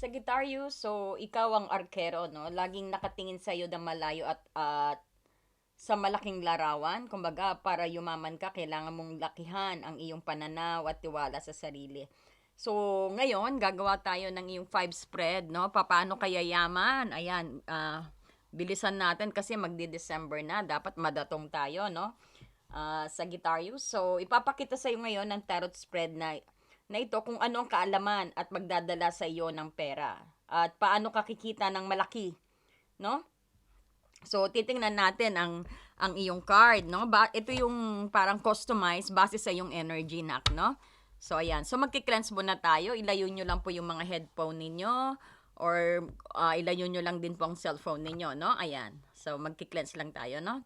Sagittarius, so ikaw ang arkero, no? Laging nakatingin sa iyo na malayo at at sa malaking larawan. Kumbaga, para yumaman ka, kailangan mong lakihan ang iyong pananaw at tiwala sa sarili. So, ngayon, gagawa tayo ng iyong five spread, no? Paano kaya yaman? Ayan, ah, bilisan natin kasi magdi-December na. Dapat madatong tayo, no? Ah, Sagittarius. So, ipapakita sa iyo ngayon ng tarot spread na na ito kung ano ang kaalaman at magdadala sa iyo ng pera. At paano ka kikita ng malaki, no? So, titingnan natin ang ang iyong card, no? Ba, ito yung parang customized base sa iyong energy nak, no? So, ayan. So, magki-cleanse muna tayo. Ilayo nyo lang po yung mga headphone ninyo or uh, ilayo nyo lang din po ang cellphone ninyo, no? Ayan. So, magki-cleanse lang tayo, no?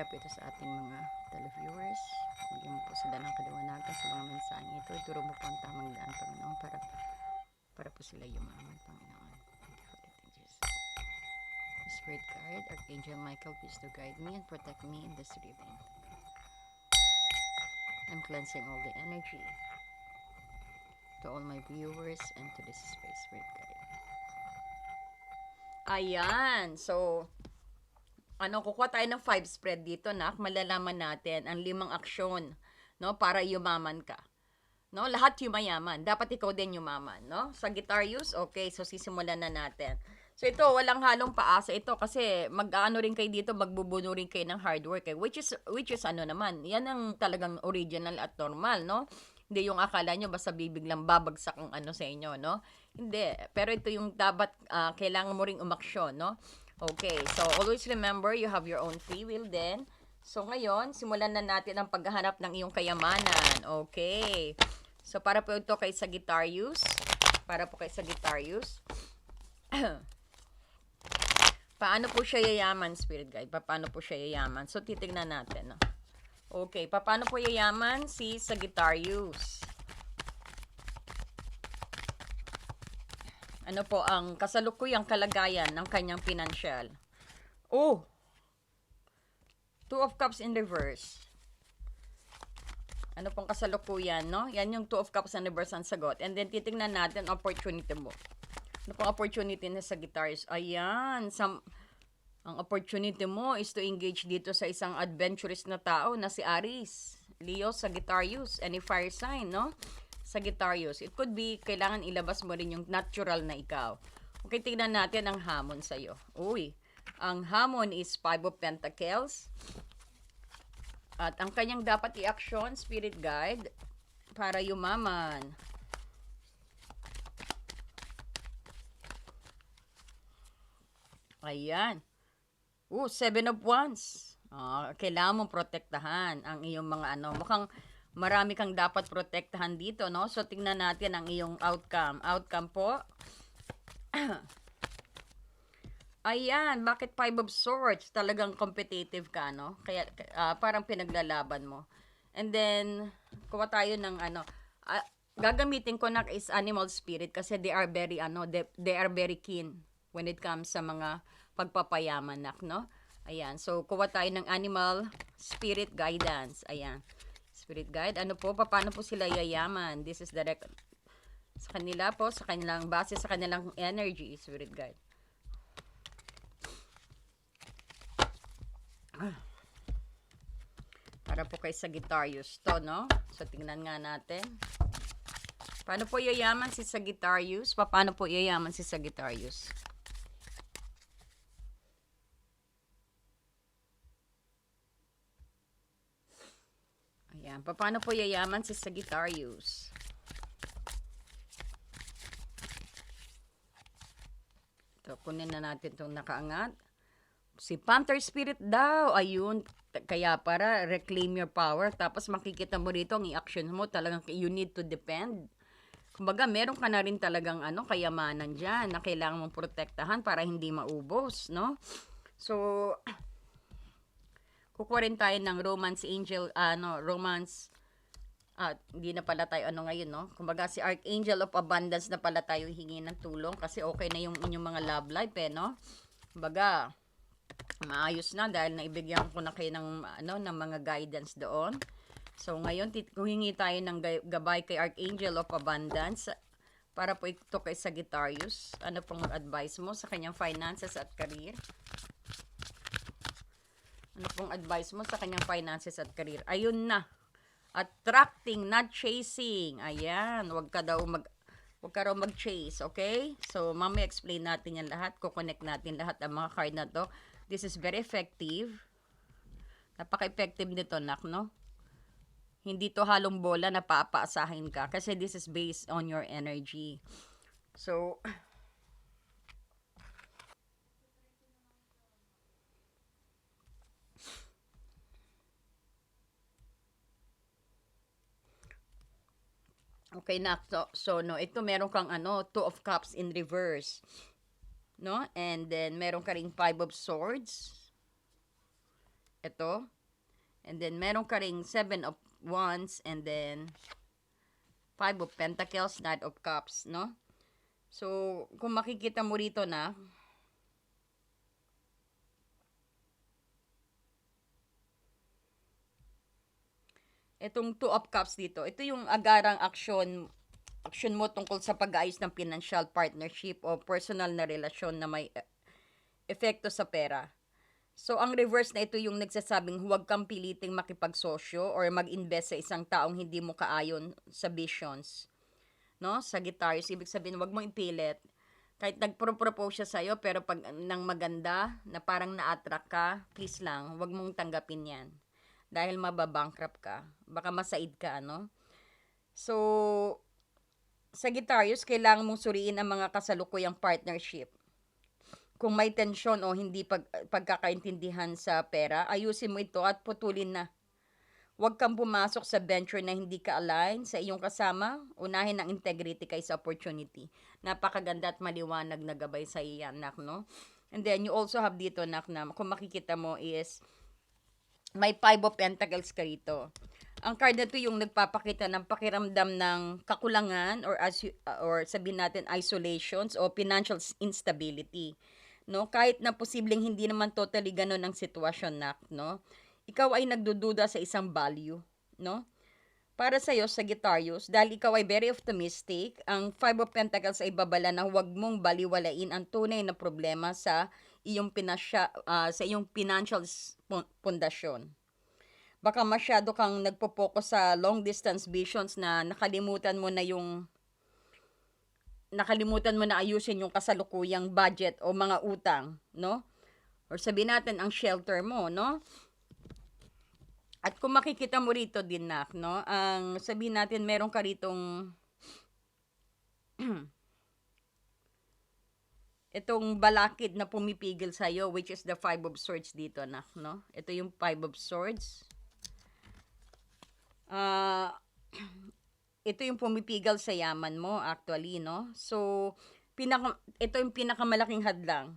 Para po ito sa ating mga televiewers. Bigyan mo po sila ng kaliwanagan sa mga mensaheng ito. Ituro mo po ang tamang daan, Panginoon, para, para po sila yumaman, Panginoon. Thank you. Thank you, Jesus. Spirit guide, Archangel Michael, please to guide me and protect me in this reading. I'm cleansing all the energy to all my viewers and to this space, Spirit guide. Ayan. So, ano, kukuha tayo ng five spread dito, nak. Malalaman natin ang limang aksyon, no, para yumaman ka. No, lahat yumayaman. Dapat ikaw din yumaman, no? Sagittarius, okay, so sisimulan na natin. So ito, walang halong paasa ito kasi mag-ano rin kayo dito, magbubuno rin kayo ng hard work eh, which is which is ano naman, yan ang talagang original at normal, no? Hindi yung akala nyo basta bibiglang babagsak ang ano sa inyo, no? Hindi, pero ito yung dapat ah, kailangan mo ring umaksyon, no? Okay, so always remember you have your own free will then. So ngayon, simulan na natin ang paghahanap ng iyong kayamanan. Okay. So para po ito kay Sagittarius. Para po kay Sagittarius. Paano po siya yayaman, Spirit Guide? Paano po siya yayaman? So, titignan natin. No? Okay, paano po yayaman si Sagittarius? Ano po ang kasalukuyang kalagayan ng kanyang financial? Oh! Two of Cups in reverse. Ano pong kasalukuyan, no? Yan yung Two of Cups in reverse ang sagot. And then, titignan natin opportunity mo. Ano pong opportunity na sa guitars? Ayan, some, ang opportunity mo is to engage dito sa isang adventurous na tao na si Aris. Leo Sagittarius, any fire sign, no? Sagittarius. It could be, kailangan ilabas mo rin yung natural na ikaw. Okay, tingnan natin ang hamon sa'yo. Uy, ang hamon is Five of Pentacles. At ang kanyang dapat i-action, Spirit Guide, para yumaman. Ayan. Oh, seven of wands. Ah, kailangan mong protektahan ang iyong mga ano. Mukhang marami kang dapat protektahan dito, no? So, tingnan natin ang iyong outcome. Outcome po. Ayan, bakit five of swords? Talagang competitive ka, no? Kaya, ah, parang pinaglalaban mo. And then, kuha tayo ng ano, ah, gagamitin ko na is animal spirit kasi they are very, ano, they, they are very keen when it comes sa mga pagpapayaman, no? Ayan, so kuha tayo ng animal spirit guidance. Ayan, spirit guide. Ano po, paano po sila yayaman? This is direct sa kanila po, sa kanilang base, sa kanilang energy, spirit guide. Para po kay Sagittarius to, no? So, tingnan nga natin. Paano po yayaman si Sagittarius? Paano po yayaman si Sagittarius? Ayan. Paano po yayaman si Sagittarius? Ito, kunin na natin itong nakaangat. Si Panther Spirit daw. Ayun. Kaya para reclaim your power. Tapos makikita mo rito ang i-action mo. Talagang you need to depend. Kumbaga, meron ka na rin talagang ano, kayamanan dyan na kailangan mong protektahan para hindi maubos, no? So, kukuha rin tayo ng romance angel, ano, romance, ah, hindi na pala tayo ano ngayon, no? Kumbaga, si Archangel of Abundance na pala tayo hingi ng tulong kasi okay na yung inyong mga love life, eh, no? Kumbaga, maayos na dahil naibigyan ko na kayo ng ano ng mga guidance doon. So ngayon humingi tayo ng gabay kay Archangel of Abundance para po ito kay Sagittarius. Ano pong advice mo sa kanyang finances at career? Ano pong advice mo sa kanyang finances at career? Ayun na. Attracting, not chasing. Ayan, wag ka daw mag wag ka raw mag-chase, okay? So, mamaya explain natin yan lahat. Kukonect natin lahat ang mga card na to. This is very effective. Napaka-effective nito, nak, no? Hindi to halong bola na papaasahin ka kasi this is based on your energy. So, Okay na. So, so no, ito meron kang ano, two of cups in reverse. No? And then meron ka ring five of swords. Ito. And then meron ka ring seven of wands and then five of pentacles, knight of cups, no? So, kung makikita mo rito na, itong two of cups dito, ito yung agarang aksyon aksyon mo tungkol sa pag-aayos ng financial partnership o personal na relasyon na may eh, epekto sa pera. So, ang reverse na ito yung nagsasabing huwag kang piliting makipagsosyo or mag-invest sa isang taong hindi mo kaayon sa visions. No? Sagittarius, ibig sabihin, huwag mo ipilit. Kahit nagpro-propose siya sa'yo, pero pag nang maganda, na parang na-attract ka, please lang, huwag mong tanggapin yan. Dahil mababankrupt ka. Baka masaid ka, ano? So, Sagittarius, kailangan mong suriin ang mga kasalukuyang partnership. Kung may tensyon o hindi pag, pagkakaintindihan sa pera, ayusin mo ito at putulin na. Huwag kang pumasok sa venture na hindi ka align sa iyong kasama. Unahin ang integrity kaysa opportunity. Napakaganda at maliwanag na gabay sa iyan, nak, no? And then, you also have dito, nak, na kung makikita mo is, may five of pentacles ka rito. Ang card na to yung nagpapakita ng pakiramdam ng kakulangan or as or sabihin natin isolations o financial instability. No, kahit na posibleng hindi naman totally ganun ang sitwasyon nak, no? Ikaw ay nagdududa sa isang value, no? Para sa iyo, Sagittarius, dahil ikaw ay very optimistic, ang Five of Pentacles ay babala na huwag mong baliwalain ang tunay na problema sa iyong pinasya, uh, sa iyong financial pundasyon. Baka masyado kang nagpo-focus sa long distance visions na nakalimutan mo na yung nakalimutan mo na ayusin yung kasalukuyang budget o mga utang, no? Or sabihin natin ang shelter mo, no? At kung makikita mo rito din, Nak, no? Ang sabihin natin, meron ka ritong itong balakid na pumipigil sa iyo which is the five of swords dito, Nak, no? Ito yung five of swords. Uh, ito yung pumipigal sa yaman mo actually, no? So, pinaka, ito yung pinakamalaking hadlang.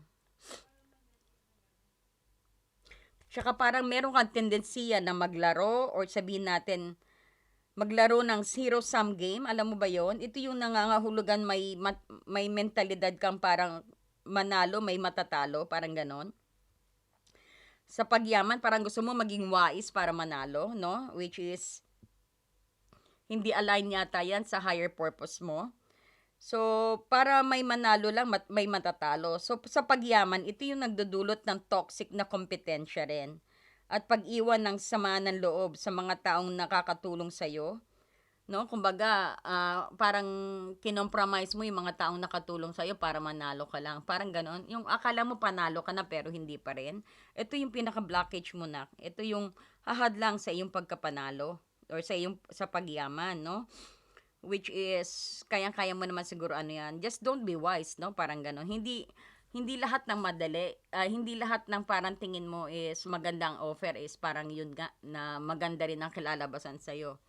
Tsaka parang meron kang tendensiya na maglaro or sabihin natin, maglaro ng zero-sum game. Alam mo ba yon Ito yung nangangahulugan may, may mentalidad kang parang manalo, may matatalo, parang ganon. Sa pagyaman, parang gusto mo maging wise para manalo, no? Which is, hindi align yata yan sa higher purpose mo. So, para may manalo lang, may matatalo. So, sa pagyaman, ito yung nagdudulot ng toxic na kompetensya rin. At pag-iwan ng sama ng loob sa mga taong nakakatulong sa'yo. No? Kumbaga, uh, parang kinompromise mo yung mga taong nakatulong sa'yo para manalo ka lang. Parang ganon. Yung akala mo panalo ka na pero hindi pa rin. Ito yung pinaka-blockage mo na. Ito yung hahad lang sa iyong pagkapanalo or sa yung sa pagyaman, no? Which is kayang-kaya mo naman siguro ano 'yan. Just don't be wise, no? Parang gano'n. Hindi hindi lahat ng madali, uh, hindi lahat ng parang tingin mo is magandang offer is parang yun nga na maganda rin ang kilalabasan sa iyo.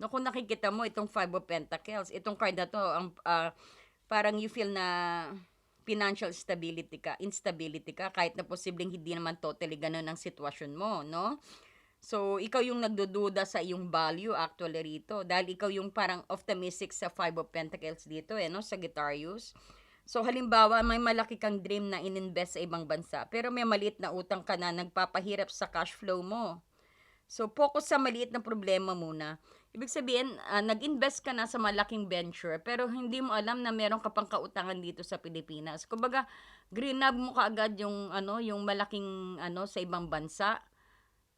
No, kung nakikita mo itong Five of Pentacles, itong card na to, ang uh, parang you feel na financial stability ka, instability ka, kahit na posibleng hindi naman totally ganun ang sitwasyon mo, no? So, ikaw yung nagdududa sa iyong value actually rito. Dahil ikaw yung parang optimistic sa Five of Pentacles dito, eh, no? Sagittarius. So halimbawa, may malaki kang dream na ininvest sa ibang bansa, pero may maliit na utang ka na nagpapahirap sa cash flow mo. So focus sa maliit na problema muna. Ibig sabihin, ah, nag-invest ka na sa malaking venture, pero hindi mo alam na meron ka pang kautangan dito sa Pilipinas. Kumbaga, greenab mo kaagad yung ano, yung malaking ano sa ibang bansa.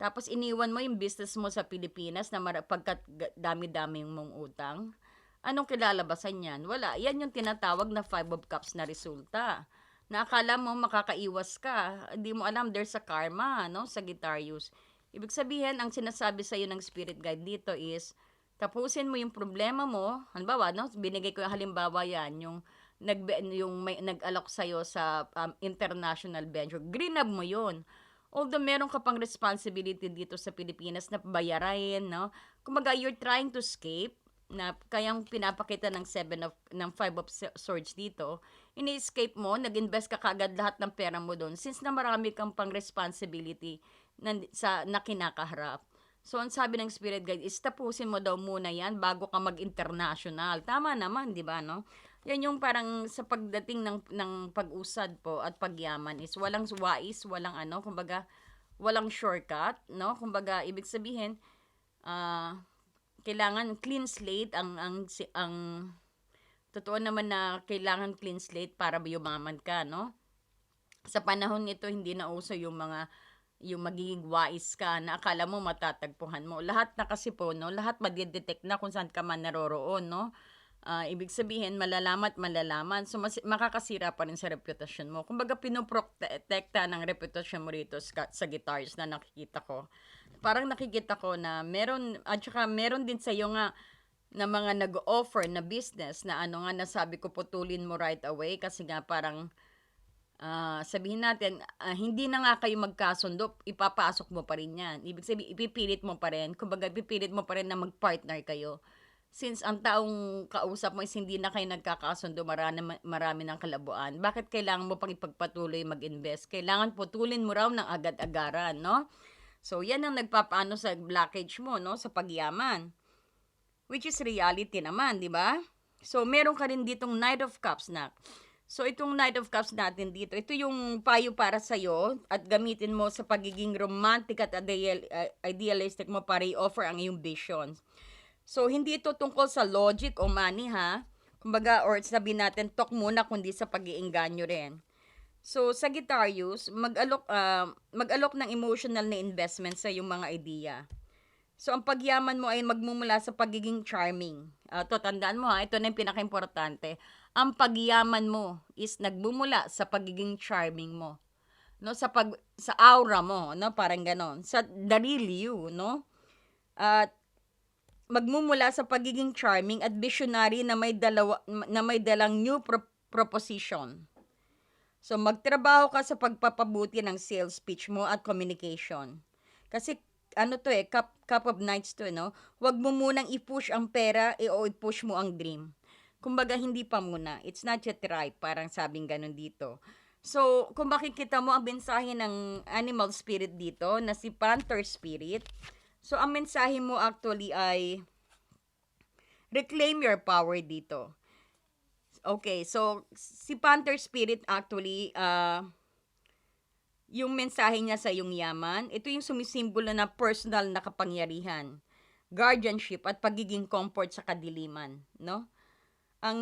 Tapos iniwan mo yung business mo sa Pilipinas na mara- pagkat ga- dami-dami mong utang. Anong kilalabasan yan? Wala. Yan yung tinatawag na five of cups na resulta. Na akala mo makakaiwas ka. Hindi mo alam there's a karma no, sa Guitarius. Ibig sabihin, ang sinasabi sa iyo ng spirit guide dito is, tapusin mo yung problema mo. Halimbawa, no, binigay ko yung halimbawa yan, yung nag yung may nag-alok sa sa um, international venture. Greenab mo 'yon. Although meron ka pang responsibility dito sa Pilipinas na bayaran, no? Kumaga you're trying to escape na kayang pinapakita ng seven of ng five of swords dito, ini-escape mo, nag-invest ka kagad lahat ng pera mo doon since na marami kang pang responsibility sa na kinakaharap. So, ang sabi ng spirit guide is tapusin mo daw muna yan bago ka mag-international. Tama naman, di ba, no? Yan yung parang sa pagdating ng, ng pag-usad po at pagyaman is walang wais, walang ano, kumbaga, walang shortcut, no? Kumbaga, ibig sabihin, uh, kailangan clean slate ang ang si, ang totoo naman na kailangan clean slate para yumaman ka, no? Sa panahon nito hindi na uso yung mga yung magiging wise ka na akala mo matatagpuan mo. Lahat na kasi po, no? Lahat madidetect na kung saan ka man naroroon, no? Uh, ibig sabihin, malalaman at malalaman. So, mas, makakasira pa rin sa reputasyon mo. Kumbaga, pinoprotekta ng reputasyon mo rito sa, sa guitars na nakikita ko parang nakikita ko na meron, at saka meron din sa iyo nga na mga nag-offer na business na ano nga nasabi ko putulin mo right away kasi nga parang uh, sabihin natin uh, hindi na nga kayo magkasundo ipapasok mo pa rin yan ibig sabihin ipipilit mo pa rin kumbaga ipipilit mo pa rin na mag-partner kayo since ang taong kausap mo is hindi na kayo nagkakasundo marami, marami ng kalabuan bakit kailangan mo pang ipagpatuloy mag-invest kailangan putulin mo raw ng agad-agaran no So, yan ang nagpapaano sa blockage mo, no? Sa pagyaman. Which is reality naman, di ba? So, meron ka rin ditong Knight of Cups na. So, itong Knight of Cups natin dito, ito yung payo para sa'yo at gamitin mo sa pagiging romantic at uh, idealistic mo para i-offer ang iyong vision. So, hindi ito tungkol sa logic o money, ha? Kumbaga, or sabihin natin, talk muna kundi sa pag-iinganyo rin. So, Sagittarius, mag-alok, uh, mag-alok ng emotional na investment sa iyong mga idea. So, ang pagyaman mo ay magmumula sa pagiging charming. Uh, to, tandaan mo ha, ito na yung pinaka-importante. Ang pagyaman mo is nagmumula sa pagiging charming mo. No, sa pag sa aura mo, no, parang ganon. Sa real you, no? At magmumula sa pagiging charming at visionary na may dalawa na may dalang new pro- proposition So, magtrabaho ka sa pagpapabuti ng sales pitch mo at communication. Kasi, ano to eh, cup, cup of nights to, no? Huwag mo munang i-push ang pera eh, o i-push mo ang dream. Kumbaga, hindi pa muna. It's not yet right. Parang sabing ganun dito. So, kung makikita mo ang mensahe ng animal spirit dito, na si Panther Spirit, so ang mensahe mo actually ay reclaim your power dito. Okay, so si Panther Spirit actually, uh, yung mensahe niya sa iyong yaman, ito yung sumisimbolo na personal na kapangyarihan, guardianship at pagiging comfort sa kadiliman, no? Ang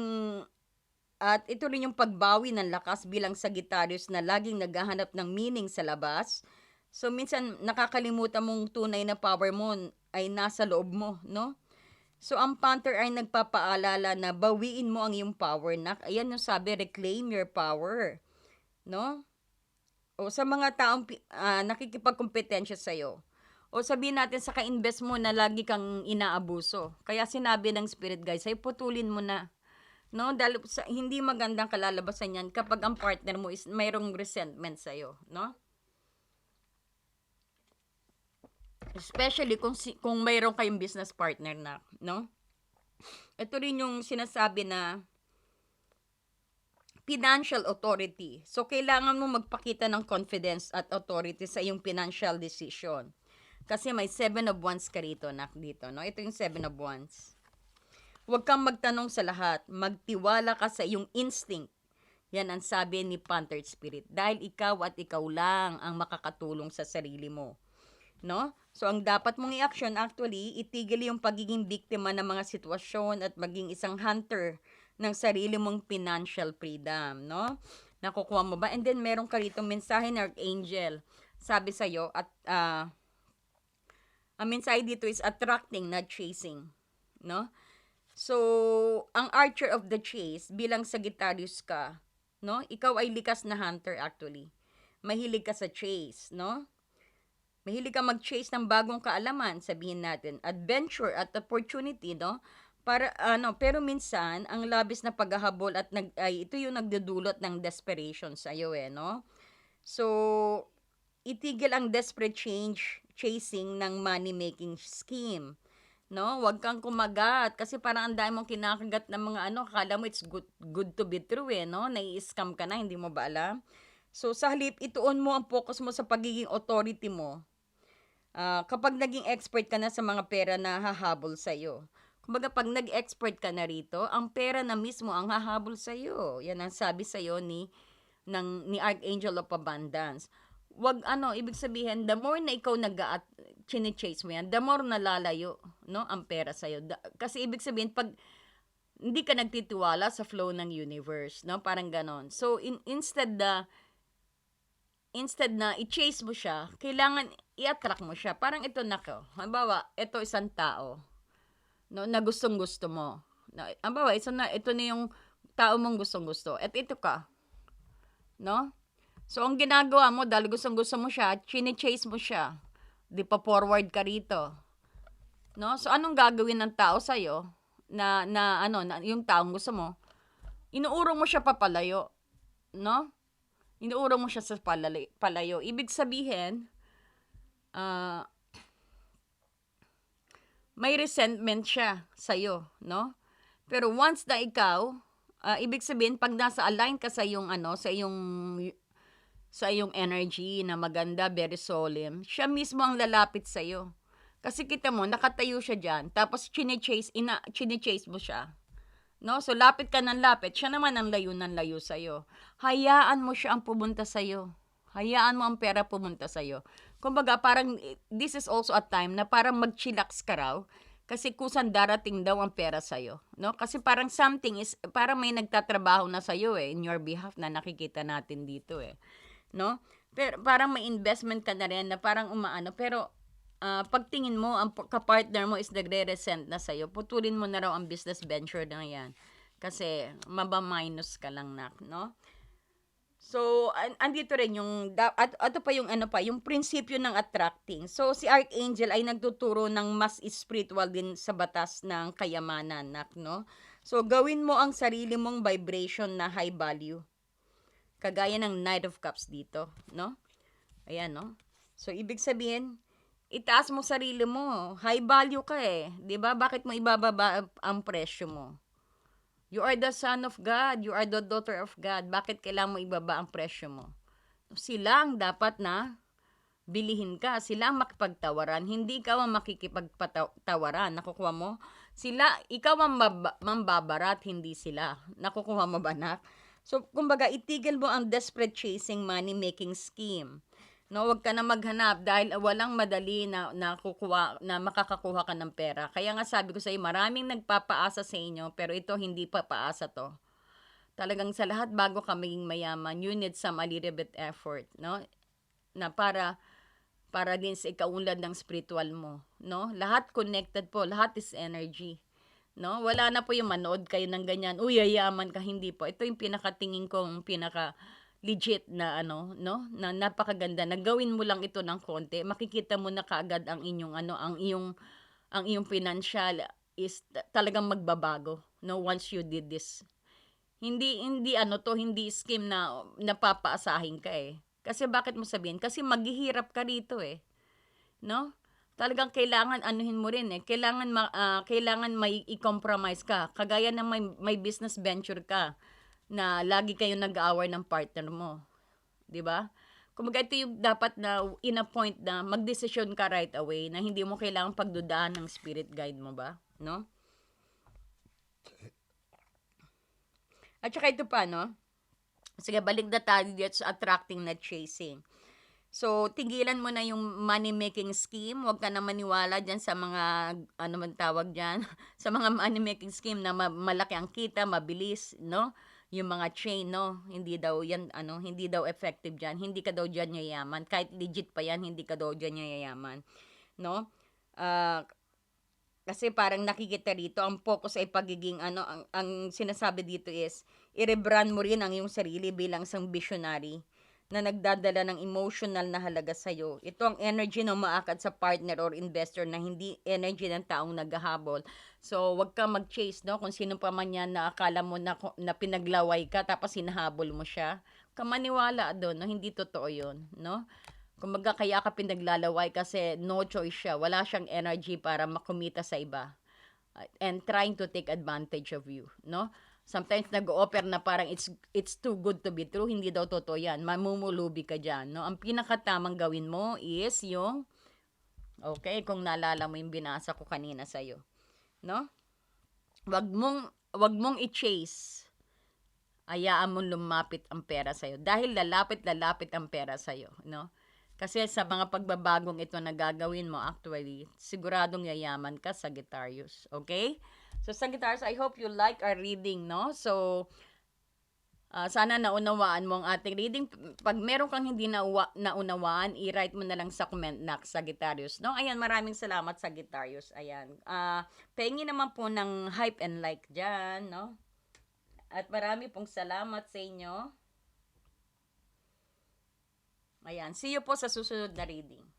at ito rin yung pagbawi ng lakas bilang Sagittarius na laging naghahanap ng meaning sa labas. So minsan nakakalimutan mong tunay na power mo ay nasa loob mo, no? So, ang Panther ay nagpapaalala na bawiin mo ang iyong power, nak. Ayan yung sabi, reclaim your power. No? O sa mga taong uh, nakikipagkompetensya sa'yo. O sabihin natin sa ka-invest mo na lagi kang inaabuso. Kaya sinabi ng spirit guys, ay putulin mo na. No? Dahil sa, hindi magandang kalalabasan yan kapag ang partner mo is mayroong resentment sa'yo. No? Especially kung si, kung mayroon kayong business partner na, no? Ito rin yung sinasabi na financial authority. So, kailangan mo magpakita ng confidence at authority sa iyong financial decision. Kasi may seven of wands ka rito, nak, dito, no? Ito yung seven of wands. Huwag kang magtanong sa lahat. Magtiwala ka sa iyong instinct. Yan ang sabi ni Panther Spirit. Dahil ikaw at ikaw lang ang makakatulong sa sarili mo. No? So, ang dapat mong i-action actually, itigil yung pagiging biktima ng mga sitwasyon at maging isang hunter ng sarili mong financial freedom. No? Nakukuha mo ba? And then, meron ka rito mensahe ng Archangel. Sabi sa'yo, at uh, ang mensahe dito is attracting, not chasing. No? So, ang archer of the chase, bilang Sagittarius ka, no? Ikaw ay likas na hunter actually. Mahilig ka sa chase, no? Mahilig ka mag-chase ng bagong kaalaman, sabihin natin, adventure at opportunity, no? Para ano, pero minsan ang labis na paghahabol at nag ay ito yung nagdudulot ng desperation sa iyo eh, no? So, itigil ang desperate change chasing ng money making scheme. No, wag kang kumagat kasi parang ang dami mong kinakagat ng mga ano, akala mo it's good good to be true eh, no? Nai-scam ka na, hindi mo ba alam? So sa halip ituon mo ang focus mo sa pagiging authority mo. Uh, kapag naging expert ka na sa mga pera na hahabol sa iyo. Kumbaga pag nag-expert ka na rito, ang pera na mismo ang hahabol sa iyo. Yan ang sabi sa iyo ni ng ni Archangel of Abundance wag ano, ibig sabihin, the more na ikaw nag chine-chase mo yan, the more nalalayo, no, ang pera sa'yo. Da, kasi ibig sabihin, pag hindi ka nagtitiwala sa flow ng universe, no, parang ganon. So, in, instead na, instead na i-chase mo siya, kailangan i-attract mo siya. Parang ito na ko. Halimbawa, ito isang tao, no, na gustong gusto mo. No, halimbawa, ito na, ito na yung tao mong gustong gusto. At ito ka. No? So, ang ginagawa mo, dahil gustong gusto mo siya, chine-chase mo siya. Di pa forward ka rito. No? So, anong gagawin ng tao sa'yo? Na, na, ano, na, yung taong gusto mo? Inuurong mo siya papalayo. No? Inuurong mo siya sa palali, palayo. Ibig sabihin, uh, may resentment siya sa'yo, no? Pero once na ikaw, uh, ibig sabihin, pag nasa align ka sa yung, ano, sa yung sa iyong energy na maganda, very solemn, siya mismo ang lalapit sa iyo. Kasi kita mo, nakatayo siya diyan, tapos chine-chase, ina, chine-chase mo siya. No? So, lapit ka ng lapit, siya naman ang layo ng layo sa iyo. Hayaan mo siya ang pumunta sa iyo. Hayaan mo ang pera pumunta sa iyo. Kumbaga, parang, this is also a time na parang mag-chillax ka raw, kasi kusan darating daw ang pera sa iyo, no? Kasi parang something is parang may nagtatrabaho na sa iyo eh in your behalf na nakikita natin dito eh no? Pero parang may investment ka na rin na parang umaano, pero uh, pagtingin mo, ang kapartner mo is nagre-resent na sa'yo, putulin mo na raw ang business venture na yan. Kasi, maba-minus ka lang na, no? So, an- andito rin yung, at, ato pa yung ano pa, yung prinsipyo ng attracting. So, si Archangel ay nagtuturo ng mas spiritual din sa batas ng kayamanan, nak, no? So, gawin mo ang sarili mong vibration na high value. Kagaya ng Knight of Cups dito, no? Ayan, no? So, ibig sabihin, itaas mo sarili mo. High value ka eh. ba Bakit mo ibababa ang presyo mo? You are the son of God. You are the daughter of God. Bakit kailangan mo ibaba ang presyo mo? Sila ang dapat na bilihin ka. Sila ang makipagtawaran. Hindi ikaw ang makikipagtawaran. Nakukuha mo? Sila, ikaw ang mambabarat, hindi sila. Nakukuha mo ba, nak? So, kumbaga, itigil mo ang desperate chasing money-making scheme. No, wag ka na maghanap dahil walang madali na, na, kukuha, na makakakuha ka ng pera. Kaya nga sabi ko sa iyo, maraming nagpapaasa sa inyo, pero ito hindi pa paasa to. Talagang sa lahat bago ka maging mayaman, you need some a little bit effort, no? Na para para din sa ikaunlad ng spiritual mo, no? Lahat connected po, lahat is energy. No? Wala na po yung manood kayo ng ganyan. Uy, yayaman ka. Hindi po. Ito yung pinakatingin kong pinaka legit na ano, no? Na napakaganda. Nagawin mo lang ito ng konti. Makikita mo na kaagad ang inyong ano, ang iyong ang iyong financial is talagang magbabago, no? Once you did this. Hindi hindi ano to, hindi scheme na napapaasahin ka eh. Kasi bakit mo sabihin? Kasi maghihirap ka rito eh. No? Talagang kailangan anuhin mo rin eh. Kailangan ma, uh, kailangan may i-compromise ka. Kagaya ng may, may business venture ka na lagi kayo nag-hour ng partner mo. 'Di ba? Kumaga ito yung dapat na in a point na magdesisyon ka right away na hindi mo kailangan pagdudaan ng spirit guide mo ba, no? At saka ito pa, no? Sige, balik na tayo dito sa attracting na chasing. So, tigilan mo na yung money-making scheme. Huwag ka na maniwala dyan sa mga, ano man tawag dyan, sa mga money-making scheme na ma- malaki ang kita, mabilis, no? Yung mga chain, no? Hindi daw yan, ano, hindi daw effective dyan. Hindi ka daw dyan yayaman. Kahit legit pa yan, hindi ka daw dyan yayaman. No? Ah, kasi parang nakikita rito, ang focus ay pagiging, ano, ang, ang sinasabi dito is, i-rebrand mo rin ang iyong sarili bilang isang visionary na nagdadala ng emotional na halaga sa'yo. Ito ang energy na umaakad sa partner or investor na hindi energy ng taong naghahabol. So, wag ka mag-chase, no? Kung sino pa man yan na akala mo na, na pinaglaway ka tapos hinahabol mo siya. Kamaniwala doon, no? Hindi totoo yun, no? Kumbaga, kaya ka pinaglalaway kasi no choice siya. Wala siyang energy para makumita sa iba. And trying to take advantage of you, no? Sometimes nag-offer na parang it's it's too good to be true. Hindi daw totoo yan. Mamumulubi ka dyan, no? Ang pinakatamang gawin mo is yung, okay, kung naalala mo yung binasa ko kanina sa'yo, no? Wag mong, wag mong i-chase. Hayaan mong lumapit ang pera sa'yo. Dahil lalapit, lalapit ang pera sa'yo, no? Kasi sa mga pagbabagong ito na gagawin mo, actually, siguradong yayaman ka, Sagittarius. Okay? So, Sagittarius, I hope you like our reading, no? So, ah, sana naunawaan mo ang ating reading. Pag meron kang hindi nauwa, naunawaan, i-write mo na lang sa comment na Sagittarius, no? Ayan, maraming salamat, Sagittarius. Ayan. Ah, pengi naman po ng hype and like dyan, no? At marami pong salamat sa inyo. Ayan, see you po sa susunod na reading.